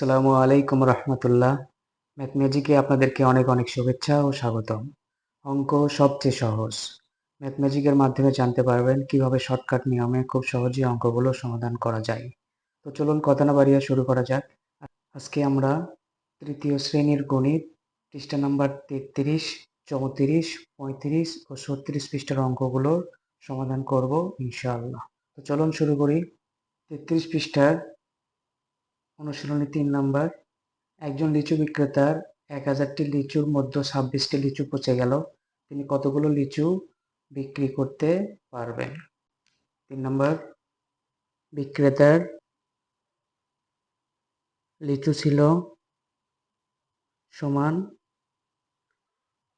আসসালামু আলাইকুম রহমতুল্লাহ। ম্যাথম্যাজিকে আপনাদেরকে অনেক অনেক শুভেচ্ছা ও স্বাগতম। অঙ্ক সবচেয়ে সহজ। ম্যাথম্যাজিকের মাধ্যমে জানতে পারবেন কীভাবে শর্টকাট নিয়মে খুব সহজেই অঙ্কগুলো সমাধান করা যায়। তো চলুন কথা না বাড়িয়ে শুরু করা যাক। আজকে আমরা তৃতীয় শ্রেণির গণিত, পৃষ্ঠা নাম্বার তেত্রিশ, চৌত্রিশ, পঁয়ত্রিশ ও ছত্রিশ পৃষ্ঠার অঙ্কগুলোর সমাধান করব ইনশাআল্লাহ। তো চলুন শুরু করি। তেত্রিশ পৃষ্ঠার অনুশীলনী তিন নাম্বার, একজন লিচু বিক্রেতার এক হাজারটি লিচুর মধ্যে ছাব্বিশটি লিচু পচে গেল। তিনি কতগুলো লিচু বিক্রি করতে পারবেন? তিন নাম্বার, বিক্রেতার লিচু ছিল সমান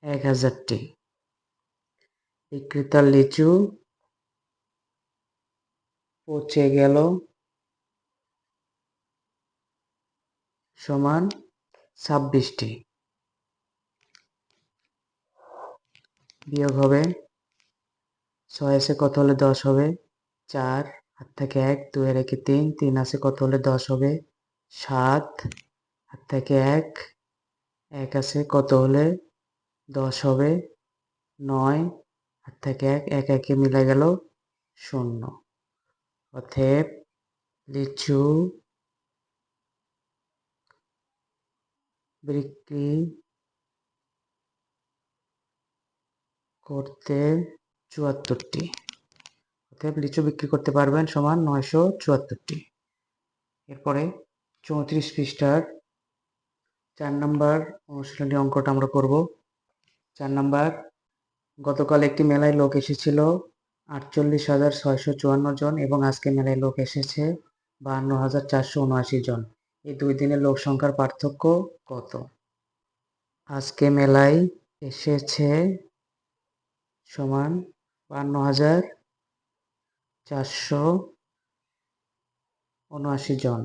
এক হাজারটি। বিক্রেতার লিচু পচে গেল। সমান ছাব্বিশটি। বিয়োগ হবে ছয় আছে কত হলে দশ হবে? চার হাত থেকে এক, দুই রেখে তিন তিন আছে কত হলে দশ হবে? সাত হাত থেকে এক এক আছে কত হলে দশ হবে? নয় হাত থেকে এক এক একে মিলে গেল শূন্য। অতএব লিচু বিক্রি করতে চুয়াত্তরটি। অতএব লিচু বিক্রি করতে পারবেন সমান নয়শো চুয়াত্তরটি। এরপরে চৌত্রিশ পৃষ্ঠার চার নম্বর অনুশীলনী অঙ্কটা আমরা করব। চার নম্বর, গতকাল একটি মেলায় লোক এসেছিল আটচল্লিশ হাজার ছয়শো চুয়ান্ন জন এবং আজকে মেলায় লোক এসেছে বাহান্ন হাজার চারশো উনআশি জন। এই দুই দিনের লোক সংখ্যার পার্থক্য কত? আজকে মেলায় এসেছে সমান বান্ন হাজার চারশো উনআশি জন।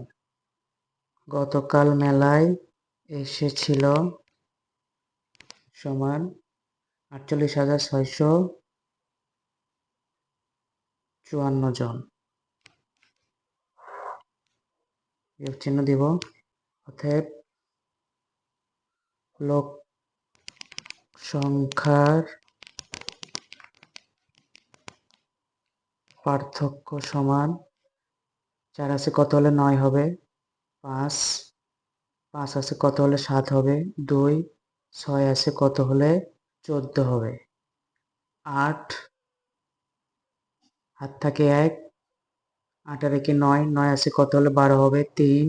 গতকাল মেলায় এসেছিল সমান আটচল্লিশ হাজার ছয়শো চুয়ান্ন জন। বিয়োগ চিহ্ন দিব। অতএব লোক সংখ্যার পার্থক্য সমান চার আছে কত হলে নয় হবে? পাঁচ। পাঁচ আছে কত হলে সাত হবে? দুই। ছয় আছে কত হলে চোদ্দ হবে। আট। হাত থাকে এক। আট আর একে নয় নয় আছে কত হলে বারো হবে? তিন।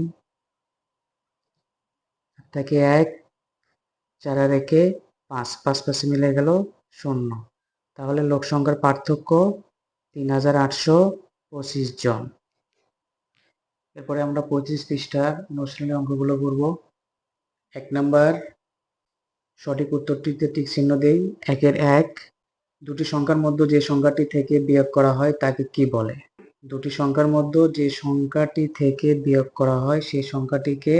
থাকে এক চার একে পাঁচ পাঁচ পাশে মিলে গেল শূন্য। তাহলে লোক সংখ্যার পার্থক্য তিন হাজার আটশো পঁচিশ জন। এরপরে আমরা পঁচিশ পৃষ্ঠার অনুশীলনী অঙ্কগুলো করব। এক নাম্বার, সঠিক উত্তরটিতে টিক চিহ্ন দেই। একের এক, দুটি সংখ্যার মধ্যে যে সংখ্যাটি থেকে বিয়োগ করা হয় তাকে কি বলে? দুটি সংখ্যার মধ্যে যে সংখ্যাটি থেকে বিয়োগ করা হয়, সেই সংখ্যাটিকে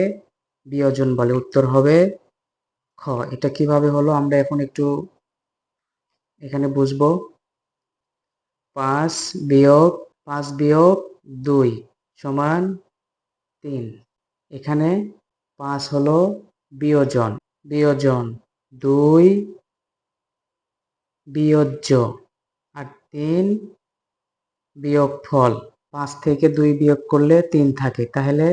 বিয়োজন বলে। উত্তর হবে খ। এটা কীভাবে হলো আমরা এখন একটু এখানে বুঝব। পাঁচ বিয়োগ পাঁচ বিয়োগ দুই সমান তিন। এখানে পাঁচ হলো বিয়োজন। বিয়োজন দুই বিয়োজ্য। আর তিন বিয়োগ ফল। পাঁচ থেকে দুই বিয়োগ করলে তিন থাকে। তাহলে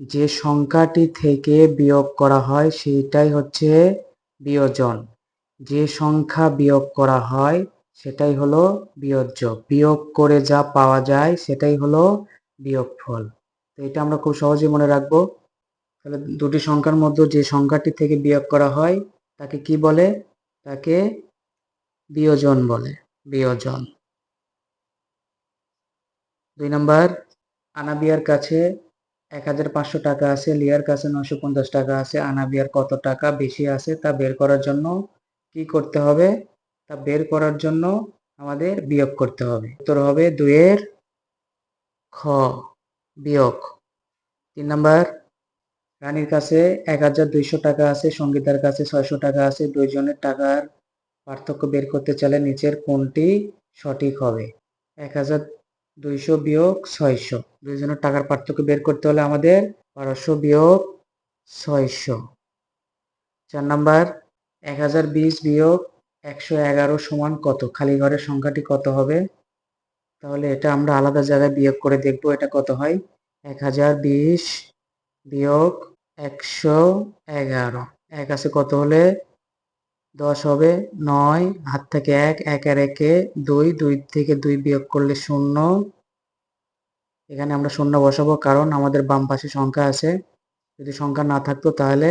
যে সংখ্যাটি থেকে বিয়োগ করা হয়, সেইটাই হচ্ছে বিয়োজন। যে সংখ্যা বিয়োগ করা হয়, সেটাই হলো বিয়োজ্য। বিয়োগ করে যা পাওয়া যায়, সেটাই হলো বিয়োগ ফল। তো এটা আমরা খুব সহজেই মনে রাখব। তাহলে দুটি সংখ্যার মধ্যে যে সংখ্যাটি থেকে বিয়োগ করা হয়, তাকে কি বলে? তাকে বিয়োজন বলে। বিয়োজন। দুই নম্বর, আনাবিয়ার কাছে এক হাজার পাঁচশো টাকা আছে, লিয়ার কাছে নশো পঞ্চাশ টাকা আছে, আনাবিয়ার কত টাকা বেশি আছে তা বের করার জন্য কি করতে হবে? তা বের করার জন্য আমাদের বিয়োগ করতে হবে। উত্তর হবে দুইয়ের খ, বিয়োগ। তিন নাম্বার, রানীর কাছে এক হাজার দুইশো টাকা আছে, সঙ্গীতার কাছে ছয়শো টাকা আছে, দুইজনের টাকার পার্থক্য বের করতে চাইলে নিচের কোনটি সঠিক হবে? এক হাজার দুইশো বিয়োগ ছয়শো। দুইজনের টাকার পার্থক্য বের করতে হলে আমাদের বারোশো বিয়োগ ছয়শো। চার নাম্বার, এক হাজার বিশ বিয়োগ একশো এগারো সমান কত? খালি ঘরের সংখ্যাটি কত হবে? তাহলে এটা আমরা আলাদা জায়গায় বিয়োগ করে দেখব এটা কত হয়। এক হাজার বিশ বিয়োগ একশো এগারো। এক আছে কত হলে? দশ হবে নয়, হাত থেকে এক এক আর একে দুই দুই থেকে দুই বিয়োগ করলে শূন্য। এখানে আমরা শূন্য বসাবো কারণ আমাদের বাম পাশে সংখ্যা আছে। যদি সংখ্যা না থাকতো তাহলে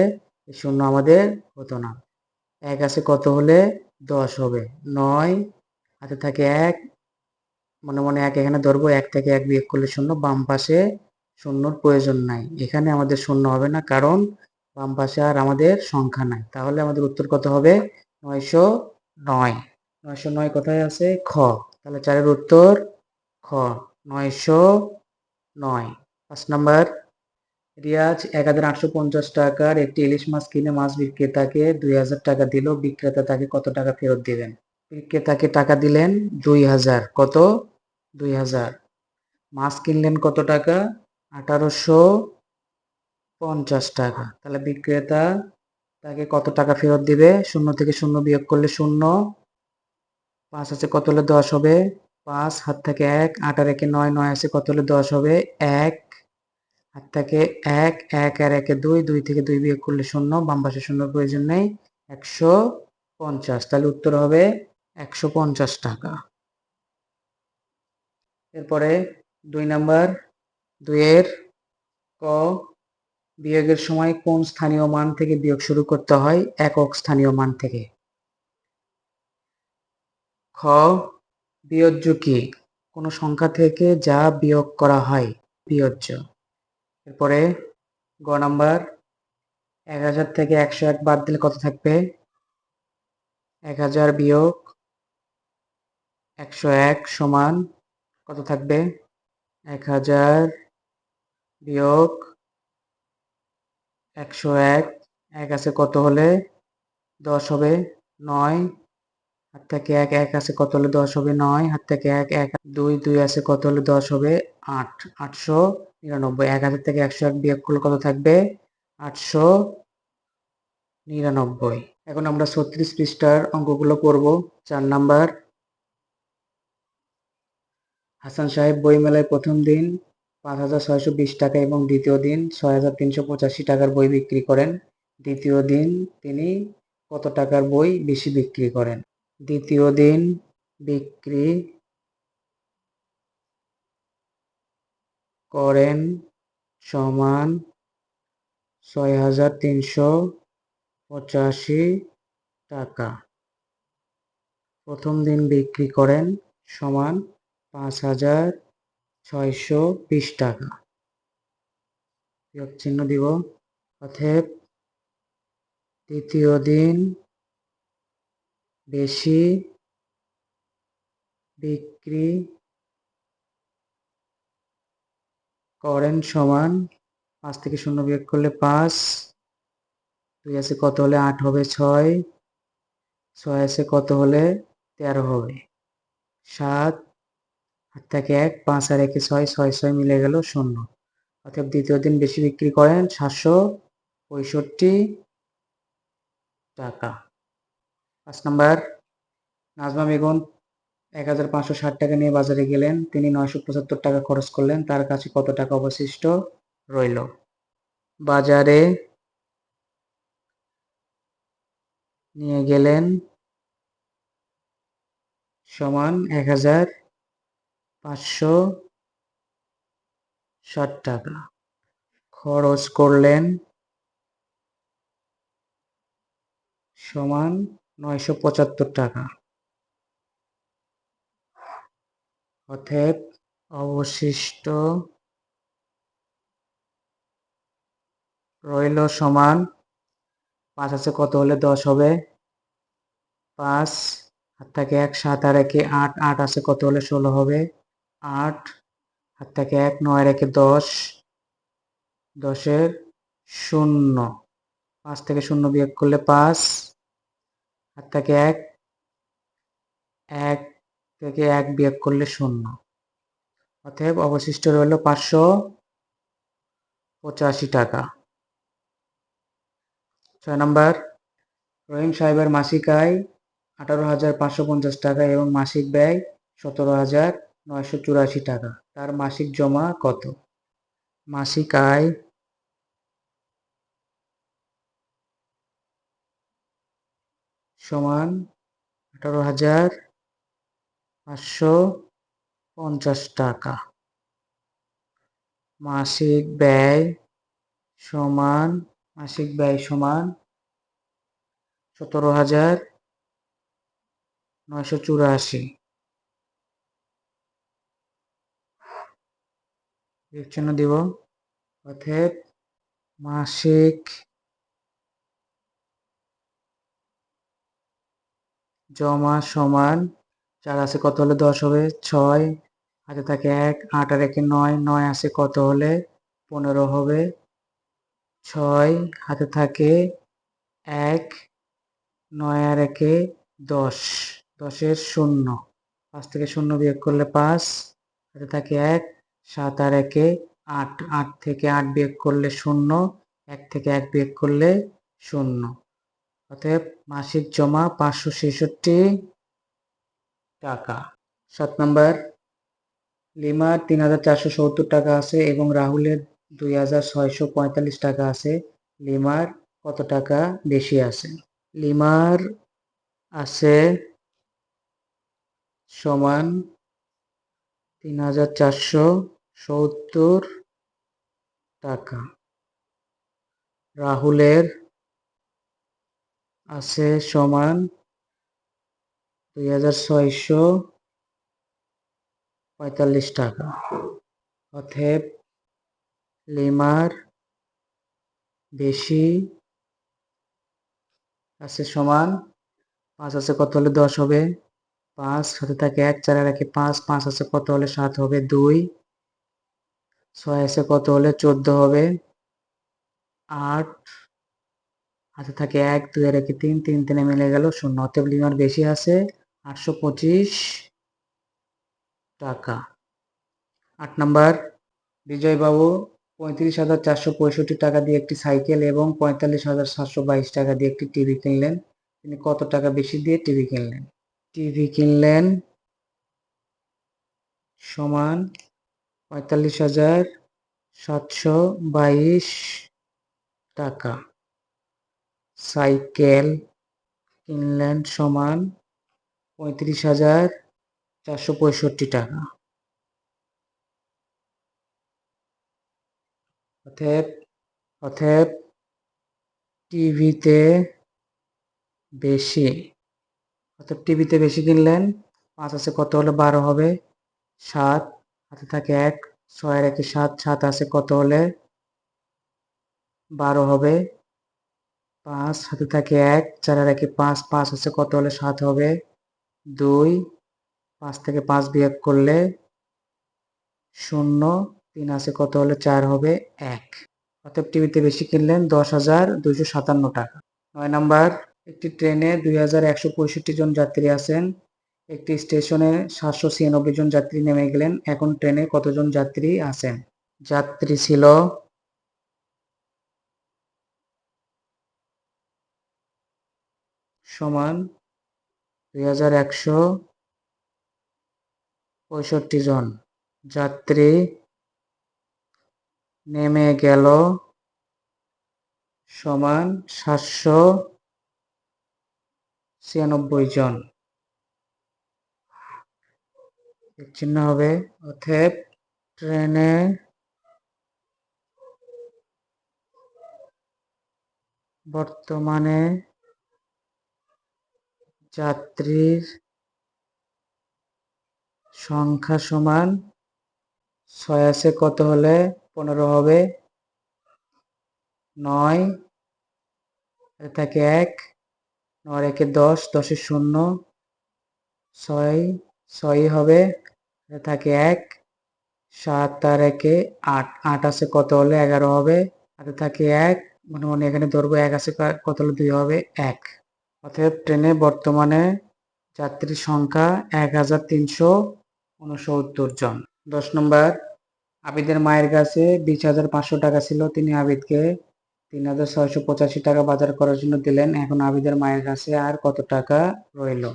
শূন্য আমাদের হতো না। এক আছে কত হলে দশ হবে। নয়, হাতে থাকে এক, মনে মনে এক এখানে ধরবো, এক থেকে এক বিয়োগ করলে শূন্য, বাম পাশে শূন্যর প্রয়োজন নাই। এখানে আমাদের শূন্য হবে না কারণ বাম পাশে আর আমাদের সংখ্যা নাই। তাহলে আমাদের উত্তর কত হবে? নয়শো নয়। নয়শো নয় কোথায় আছে? খ। তাহলে চারের উত্তর খ। নয়শো নয়। পাঁচ নাম্বার। রিয়াজ এক হাজার আটশো পঞ্চাশ টাকার একটি ইলিশ মাছ কিনে মাছ বিক্রেতাকে দুই হাজার টাকা দিল। বিক্রেতা তাকে কত টাকা ফেরত দিবেন বিক্রেতাকে টাকা দিলেন দুই হাজার। কত? দুই হাজার। মাছ কিনলেন কত টাকা? আঠারোশো পঞ্চাশ টাকা। তাহলে বিক্রেতা তাকে কত টাকা ফেরত দিবে? শূন্য থেকে শূন্য বিয়োগ করলে শূন্য। পাঁচ আছে, কত হলে দশ হবে? পাঁচ। হাত থেকে এক। আট আর একে নয় নয় আছে, কত হলে দশ হবে? এক। হাত থেকে এক এক আর একে দুই দুই থেকে দুই বিয়োগ করলে শূন্য। বাম পাশে শূন্য প্রয়োজন নেই। একশো পঞ্চাশ। তাহলে উত্তর হবে একশো পঞ্চাশ টাকা। এরপরে দুই নাম্বার, দুইয়ের ক বিয়োগের সময় কোন স্থানীয় মান থেকে বিয়োগ শুরু করতে হয়? একক স্থানীয় মান থেকে। খ, বিয়োজ্য কি? কোনো সংখ্যা থেকে যা বিয়োগ করা হয়, বিয়োজ্য। এরপরে গ নাম্বার, এক হাজার থেকে একশো এক বাদ দিলে কত থাকবে? এক হাজার বিয়োগ একশো এক সমান কত থাকবে? এক হাজার বিয়োগ একশো এক এক আছে কত হলে দশ হবে নয়, হাত থেকে এক এক আছে কত হলে দশ হবে নয়, হাত থেকে এক এক, দুই দুই আছে কত হলে দশ হবে আট, আটশো নিরানব্বই, এক হাজার থেকে একশো এক বিয়োগ করলে কত থাকবে আটশো নিরানব্বই। এখন আমরা ছত্রিশ পৃষ্ঠার অঙ্কগুলো করব চার নাম্বার, হাসান সাহেব বইমেলায় প্রথম দিন পাঁচ হাজার ছয়শো বিশ টাকা এবং দ্বিতীয় দিন ছয় হাজার তিনশো পঁচাশি টাকার বই বিক্রি করেন। দ্বিতীয় দিন তিনি কত টাকার বই বেশি বিক্রি করেন? দ্বিতীয় দিন বিক্রি করেন সমান ছয় হাজার তিনশো পঁচাশি টাকা। প্রথম দিন বিক্রি করেন সমান পাঁচ হাজার ছয়শো বিশ টাকা। বিয়োগ চিহ্ন দিব। অতএব দ্বিতীয় দিন বেশি বিক্রি করেন সমান পাঁচ থেকে শূন্য বিয়োগ করলে পাঁচ। দুই আছে কত হলে আট হবে ছয়। ছয় আছে কত হলে তেরো হবে। সাত আট থেকে এক, পাঁচ আর একে ছয় ছয় ছয় মিলে গেল শূন্য। অর্থাৎ দ্বিতীয় দিন বেশি বিক্রি করেন সাতশো পঁয়ষট্টি টাকা। পাঁচ নাম্বার, নাজমা বেগম এক হাজার পাঁচশো ষাট টাকা নিয়ে বাজারে গেলেন। তিনি নয়শো পঁচাত্তর টাকা খরচ করলেন। তার কাছে কত টাকা অবশিষ্ট রইল? বাজারে নিয়ে গেলেন সমান এক হাজার পাঁচশো ষাট টাকা। খরচ করলেন সমান নয়শো পঁচাত্তর টাকা। অতএব অবশিষ্ট রইল সমান পাঁচ আছে কত হলে দশ হবে? পাঁচ হাত থেকে এক, সাত, আর একে আট আট আছে কত হলে ষোলো হবে? আট হাত থেকে এক, নয় রেখে দশ, দশের শূন্য। পাঁচ থেকে শূন্য বিয়োগ করলে পাঁচ। হাত থেকে এক এক থেকে এক বিয়োগ করলে শূন্য। অতএব অবশিষ্ট রইল পাঁচশো পঁচাশি টাকা। ছয় নম্বর, রহিম সাহেবের মাসিক আয় আঠারো হাজার পাঁচশো পঞ্চাশ টাকা এবং মাসিক ব্যয় সতেরো হাজার নয়শো চুরাশি টাকা। তার মাসিক জমা কত? মাসিক আয় সমান আঠারো হাজার পাঁচশো পঞ্চাশ টাকা। মাসিক ব্যয় সমান, মাসিক ব্যয় সমান সতেরো হাজার নয়শো চুরাশি। চিহ্ন দিব। অতএব মাসিক জমা সমান চার আছে, কত হলে দশ হবে? ছয়। হাতে থাকে এক, আট আর একে নয় নয় আছে কত হলে? পনেরো হবে। ছয়, হাতে থাকে এক, নয় আর একে দশ। দশের শূন্য। পাঁচ থেকে শূন্য বিয়োগ করলে পাঁচ। হাতে থাকে এক সাত আর একে আট আট থেকে আট বিয়োগ করলে শূন্য, এক থেকে এক বিয়োগ করলে শূন্য। অতএব মাসিক জমা পাঁচশো ছেষট্টি টাকা। সাত নম্বর লিমার তিন হাজার চারশো সত্তর টাকা আছে এবং রাহুলের দুই হাজার ছয়শো পঁয়তাল্লিশ টাকা আছে। লিমার কত টাকা বেশি আছে? লিমার আছে সমান তিন হাজার চারশো সত্তর টাকা। রাহুলের আছে সমান দুই হাজার ছয়শো পঁয়তাল্লিশ টাকা। অতএব লিমার বেশি আছে সমান পাঁচ আছে কত হলে দশ হবে? পাঁচ, সাথে থাকে এক, চার রাখে পাঁচ পাঁচ আছে কত হলে সাত হবে? দুই। ছয় আছে কত হলে চোদ্দ হবে? আট। হাতে থাকে এক দুই আর তিন তিন তিনে মিলে গেল শূন্য। অতএব লিমার বেশি আছে আটশো পঁচিশ টাকা। আট নাম্বার। বিজয়বাবু, পঁয়ত্রিশ হাজার চারশো পঁয়ষট্টি টাকা দিয়ে একটি সাইকেল এবং পঁয়তাল্লিশ হাজার সাতশো বাইশ টাকা দিয়ে একটি টিভি কিনলেন। তিনি কত টাকা বেশি দিয়ে টিভি কিনলেন? টিভি কিনলেন সমান পঁয়তাল্লিশ হাজার সাতশো বাইশ টাকা। সাইকেল কিনলেন সমান পঁয়ত্রিশ হাজার চারশো পঁয়ষট্টি টাকা। অতএব অতএব টিভিতে বেশি অর্থাৎ টিভিতে বেশি কিনলেন। পাঁচ আছে, কত হলে? বারো হবে। সাত হাতে থাকে এক, ছয়ের একে সাত সাত আছে কত হলে? বারো হবে। পাঁচ হাতে থাকে এক, চারের একে পাঁচ পাঁচ আছে কত হলে? সাত হবে। দুই, পাঁচ থেকে পাঁচ বিয়োগ করলে শূন্য, তিন আছে কত হলে? চার হবে এক। অতএব টিভিতে বেশি কিনলেন দশ হাজার দুইশো সাতান্ন টাকা। নয় নাম্বার, একটি ট্রেনে দুই হাজার একশো পঁয়ষট্টি জন যাত্রী আছেন। একটি স্টেশনে সাতশো ছিয়ানব্বই জন যাত্রী নেমে গেলেন। এখন ট্রেনে কতজন যাত্রী আছেন? যাত্রী ছিল সমান দুই হাজার একশো পঁয়ষট্টি জন। যাত্রী নেমে গেল সমান সাতশো ছিয়ানব্বই জন। চিহ্ন হবে। অতএব ট্রেনে বর্তমানে যাত্রীর সংখ্যা সমান ছয়াশে কত হলে? পনেরো হবে। নয় থাকে এক, নয় একে দশ দশের শূন্য। ছয় ছয় হবে, থাকে এক, সাত আর একে আট আট আছে কত হলে এগারো হবে হাতে থাকে এক, মনে মনে এখানে ধরবো এক আছে কত হলে দুই হবে, এক। অতএব ট্রেনে বর্তমানে যাত্রীর সংখ্যা এক হাজার তিনশো উনসত্তর জন। দশ নম্বর, আবিদের মায়ের কাছে বিশ হাজার পাঁচশো টাকা ছিল, তিনি আবিদকে তিন হাজার ছয়শো পঁচাশি টাকা বাজার করার জন্য দিলেন, এখন আবিদের মায়ের কাছে আর কত টাকা রইল?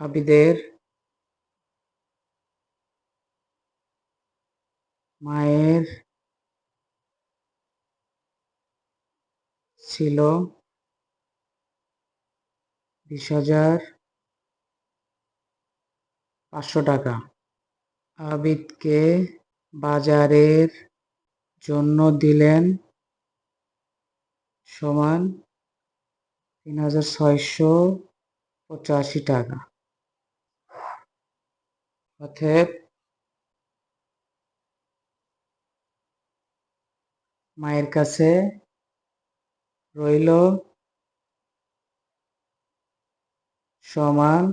আবিদের মায়ের ছিল বিশ হাজার পাঁচশো টাকা। আবিদকে বাজারের জন্য দিলেন সমান তিন হাজার ছয়শো পঁচাশি টাকা। অতএব মায়ের কাছে রইল সমান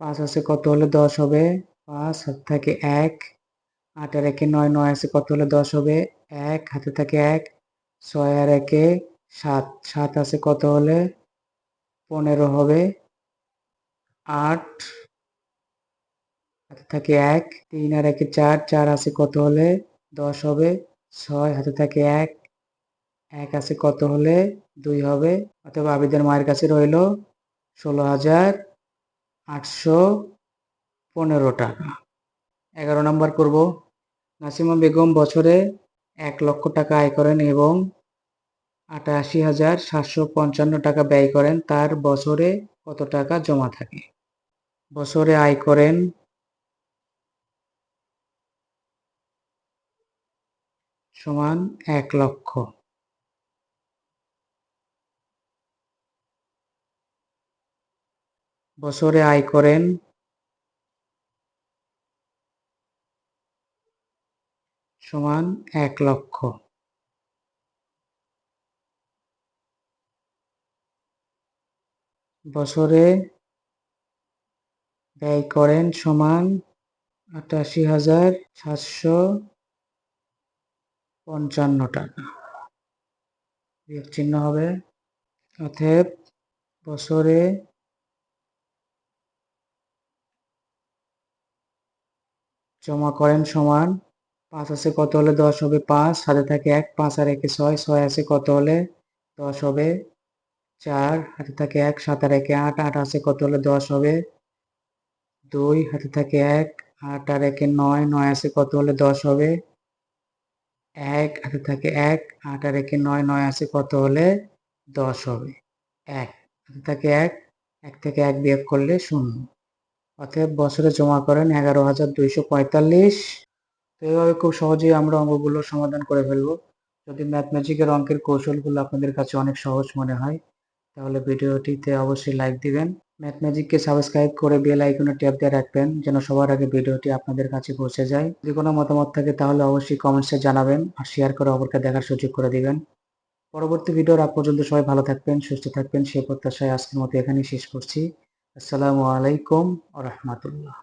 পাঁচ আছে কত হলে দশ হবে? পাঁচ, হাতে থাকে এক। আট আর একে নয় নয় আছে কত হলে দশ হবে? এক, হাতে থাকে এক। ছয় আর একে সাত। সাত আছে কত হলে? পনেরো হবে। আট, হাতে থাকে এক। তিন আর একে চার চার আছে কত হলে? দশ হবে। ছয় হাতে থাকে এক এক আছে কত হলে দুই হবে? অথবা আবিদের মায়ের কাছে রইল ষোলো হাজার আটশো পনেরো টাকা। এগারো নম্বর করব। নাসিমা বেগম বছরে এক লক্ষ টাকা আয় করেন এবং আটাশি হাজার সাতশো পঞ্চান্ন টাকা ব্যয় করেন। তার বছরে কত টাকা জমা থাকে? বছরে আয় করেন সমান এক লক্ষ। বছরে আয় করেন সমান এক লক্ষ। বছরে ব্যয় করেন সমান আটাশি হাজার সাতশো পঞ্চান্ন টাকা। বিয়োগ চিহ্ন হবে। অতএব বছরে জমা করেন সমান পাঁচ আছে কত হলে দশ হবে পাঁচ হাতে থাকে এক, পাঁচ আর একে ছয় ছয় আছে কত হলে দশ হবে চার, হাতে থাকে এক, সাত আর একে আট আট আছে কত হলে দশ হবে দুই, হাতে থাকে এক, আট আর একে নয় নয় আছে কত হলে দশ হবে এক হাতে থাকে এক, আট আর একে নয় নয় আছে কত হলে? দশ হবে। এক হাতে থাকে এক এক থেকে এক বিয়োগ করলে শূন্য। অতএব বছরে জমা করেন এগারো হাজার দুইশো পঁয়তাল্লিশ। তো এইভাবে খুব সহজেই আমরা অঙ্কগুলো সমাধান করে ফেলব। যদি ম্যাথমেটিকের অঙ্কের কৌশলগুলো আপনাদের কাছে অনেক সহজ মনে হয়, তাহলে ভিডিওটিতে অবশ্যই লাইক দিবেন। ম্যাথমেটিককে সাবস্ক্রাইব করে বেল আইকনে ট্যাপ দিয়ে রাখবেন, যেন সবার আগে ভিডিওটি আপনাদের কাছে পৌঁছে যায়। যদি কোনো মতামত থাকে, তাহলে অবশ্যই কমেন্টসে জানাবেন আর শেয়ার করে অপরকে দেখার সুযোগ করে দিবেন। পরবর্তী ভিডিওর আগ পর্যন্ত সবাই ভালো থাকবেন, সুস্থ থাকবেন। সেই প্রত্যাশায় আজকের মতো এখানেই শেষ করছি। আসসালামু আলাইকুম আ রহমতুল্লাহ।